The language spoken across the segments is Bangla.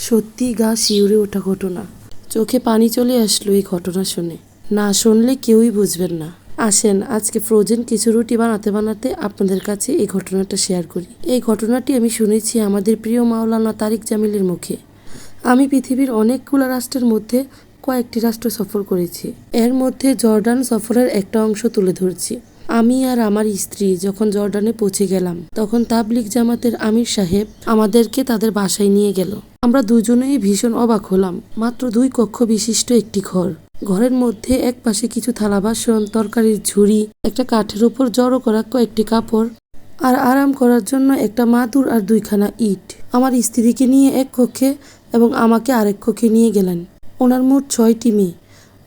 সত্যি গা শিউরে ওঠা ঘটনা। চোখে পানি চলে আসলো এই ঘটনা শুনে। না শুনলে কেউই বুঝবেন না। আসেন, আজকে ফ্রোজেন কিছু রুটি বানাতে বানাতে আপনাদের কাছে এই ঘটনাটা শেয়ার করি। এই ঘটনাটি আমি শুনেছি আমাদের প্রিয় মাওলানা তারিক জামিলের মুখে। আমি পৃথিবীর অনেকগুলো রাষ্ট্রের মধ্যে কয়েকটি রাষ্ট্র সফর করেছি। এর মধ্যে জর্ডান সফরের একটা অংশ তুলে ধরছি। আমি আর আমার স্ত্রী যখন জর্ডানে পৌঁছে গেলাম, তখন তাবলিক জামাতের আমির সাহেব আমাদেরকে তাদের বাসায় নিয়ে গেল। আমরা দুজনেই ভীষণ অবাক হলাম, মাত্র দুই কক্ষ বিশিষ্ট একটি ঘর। ঘরের মধ্যে এক পাশে কিছু থালা বাসন, তরকারির ঝুড়ি, একটা কাঠের উপর জড়ো করা কয়েকটি কাপড়, আর আরাম করার জন্য একটা মাদুর আর দুইখানা ইট। আমার স্ত্রীকে নিয়ে এক কক্ষে এবং আমাকে আরেক কক্ষে নিয়ে গেলেন। ওনার মোট ছয়টি মেয়ে।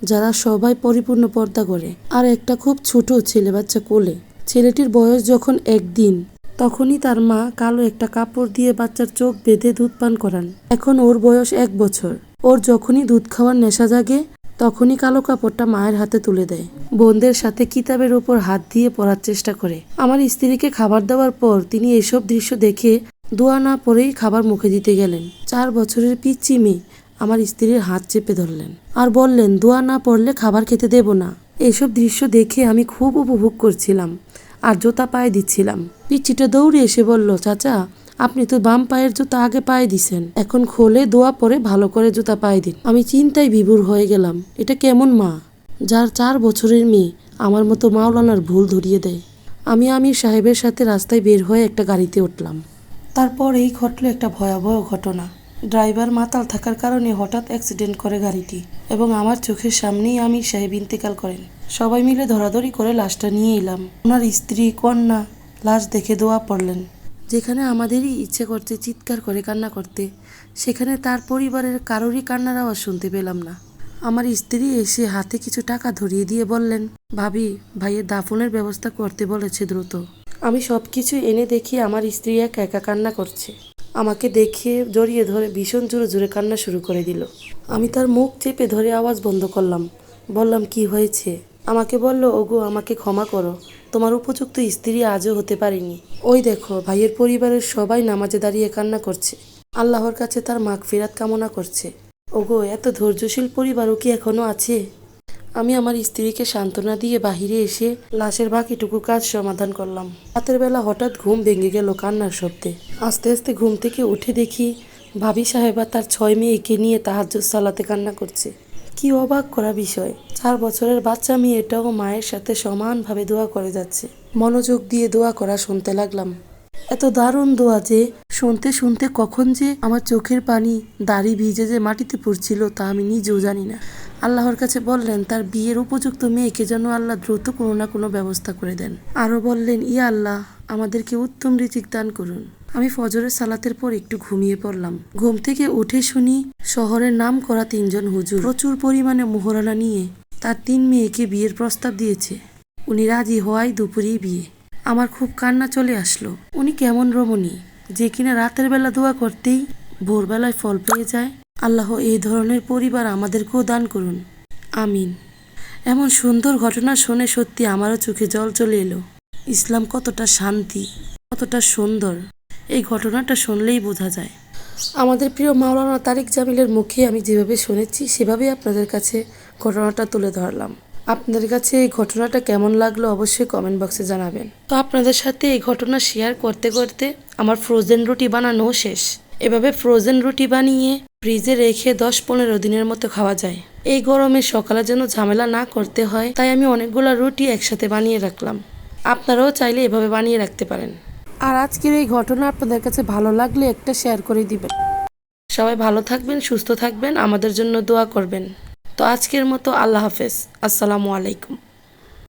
যারা সবাই পরিপূর্ণ পর্দা করে। আর একটা খুব ছোট ছেলে বাচ্চা কোলে। ছেলেটির বয়স যখন একদিন, তখনই তার মা কালো একটা কাপড় দিয়ে বাচ্চার চোখ বেঁধে দুধ পান করান। এখন ওর বয়স এক বছর। ওর যখনই দুধ খাওয়ার নেশা জাগে, তখনই কালো কাপড়টা মায়ের হাতে তুলে দেয়। বোনদের সাথে কিতাবের ওপর হাত দিয়ে পড়ার চেষ্টা করে। আমার স্ত্রীকে খাবার দেওয়ার পর তিনি এসব দৃশ্য দেখে দোয়া না পরেই খাবার মুখে দিতে গেলেন। চার বছরের পিচ্চি মেয়ে। আমার স্ত্রীর হাত চেপে ধরলেন আর বললেন, দোয়া না পড়লে খাবার খেতে দেব না। এসব দৃশ্য দেখে আমি খুব উপভোগ করছিলাম আর জুতা পায়ে দিচ্ছিলাম। পিচ্চিটা দৌড়ে এসে বলল, চাচা, আপনি তো বাম পায়ের জুতা আগে পায়ে দিছেন। এখন খোলে, দোয়া পরে ভালো করে জুতা পায়ে দিন। আমি চিন্তায় বিভোর হয়ে গেলাম, এটা কেমন মা? যার চার বছরের মেয়ে, আমার মতো মাওলানার ভুল ধরিয়ে দেয়। আমি আমির সাহেবের সাথে রাস্তায় বের হয়ে একটা গাড়িতে উঠলাম। তারপর এই ঘটলো একটা ভয়াবহ ঘটনা। ড্রাইভার মাতাল থাকার কারণে হঠাৎ অ্যাক্সিডেন্ট করে গাড়িটি এবং আমার চোখের সামনেই আমির সাহেব ইন্তেকাল করেন। সবাই মিলে ধরাধরি করে লাশটা নিয়ে এলাম। ওনার স্ত্রী, কন্যা লাশ দেখে দোয়া পড়লেন। যেখানে আমাদেরই ইচ্ছে করছে চিৎকার করে কান্না করতে, সেখানে তার পরিবারের কারোরই কান্নার আওয়াজ শুনতে পেলাম না। আমার স্ত্রী এসে হাতে কিছু টাকা ধরিয়ে দিয়ে বললেন, ভাবি ভাইয়ের দাফনের ব্যবস্থা করতে বলেছে দ্রুত। আমি সব কিছু এনে দেখি আমার স্ত্রী একা একা কান্না করছে। আমাকে দেখে জড়িয়ে ধরে ভীষণ জোরে জোরে কান্না শুরু করে দিল। আমি তার মুখ চেপে ধরে আওয়াজ বন্ধ করলাম। বললাম, কি হয়েছে? আমাকে বলল, ওগো, আমাকে ক্ষমা করো। তোমার উপযুক্ত স্ত্রী আজও হতে পারিনি। ওই দেখো, ভাইয়ের পরিবারের সবাই নামাজে দাঁড়িয়ে কান্না করছে। আল্লাহর কাছে তার মাগ ফিরাত কামনা করছে। ওগো, এত ধৈর্যশীল পরিবারও কি এখনও আছে? আমি আমার স্ত্রীকে সান্ত্বনা দিয়ে বাহিরে এসে লাশের বাকিটুকু কাজ সমাধান করলাম। রাতের বেলা হঠাৎ ঘুম ভেঙে গেল কান্নার শব্দে। আস্তে আস্তে ঘুম থেকে উঠে দেখি ভাবি সাহেবা তার ছয় মেয়েকে নিয়ে তাহাজ্জুদ সালাতে কান্না করছে। কি অবাক করা বিষয়। চার বছরের বাচ্চা মেয়েটাও মায়ের সাথে সমানভাবে দোয়া করে যাচ্ছে। মনোযোগ দিয়ে দোয়া করা শুনতে লাগলাম। এত দারুণ দোয়া যে শুনতে শুনতে কখন যে আমার চোখের পানি দাড়ি ভিজে যে মাটিতে পড়ছিল তা আমি নিজেও জানি না। আল্লাহর কাছে বললেন, তার বিয়ের উপযুক্ত মেয়েকে যেন আল্লাহ দ্রুত কোনো না কোনো ব্যবস্থা করে দেন। আরও বললেন ইয়া আল্লাহ, আমাদেরকে উত্তম রিজিক দান করুন। আমি ফজরের সালাতের পর একটু ঘুমিয়ে পড়লাম। ঘুম থেকে উঠে শুনি শহরের নাম করা তিনজন হুজুর প্রচুর পরিমাণে মোহরানা নিয়ে তার তিন মেয়েকে বিয়ের প্রস্তাব দিয়েছে। উনি রাজি হওয়ায় দুপুরেই বিয়ে। আমার খুব কান্না চলে আসলো। উনি কেমন রমণী, যে কিনা রাতের বেলা দোয়া করতেই ভোরবেলায় ফল পেয়ে যায়। আল্লাহ এই ধরনের পরিবার আমাদেরকেও দান করুন। আমিন। এমন সুন্দর ঘটনা শুনে সত্যি আমারও চোখে জল চলে এলো। ইসলাম কতটা শান্তি, কতটা সুন্দর, এই ঘটনাটা শুনলেই বোঝা যায়। আমাদের প্রিয় মাওলানা তারিক জামিলের মুখে আমি যেভাবে শুনেছি, সেভাবেই আপনাদের কাছে ঘটনাটা তুলে ধরলাম। আপনাদের কাছে এই ঘটনাটা কেমন লাগল অবশ্যই কমেন্ট বক্সে জানাবেন। তো আপনাদের সাথে এই ঘটনা শেয়ার করতে করতে আমার ফ্রোজেন রুটি বানানো শেষ। এভাবে ফ্রোজেন রুটি বানিয়ে ফ্রিজে রেখে দশ পনেরো দিনের মতো খাওয়া যায়। এই গরমে সকালে যেন ঝামেলা না করতে হয়, তাই আমি অনেকগুলো রুটি একসাথে বানিয়ে রাখলাম। আপনারাও চাইলে এভাবে বানিয়ে রাখতে পারেন। আর আজকের এই ঘটনা আপনাদের কাছে ভালো লাগলে একটা শেয়ার করে দিবেন। সবাই ভালো থাকবেন, সুস্থ থাকবেন, আমাদের জন্য দোয়া করবেন। তো আজকের মতো আল্লাহ হাফেজ। আসসালামু আলাইকুম।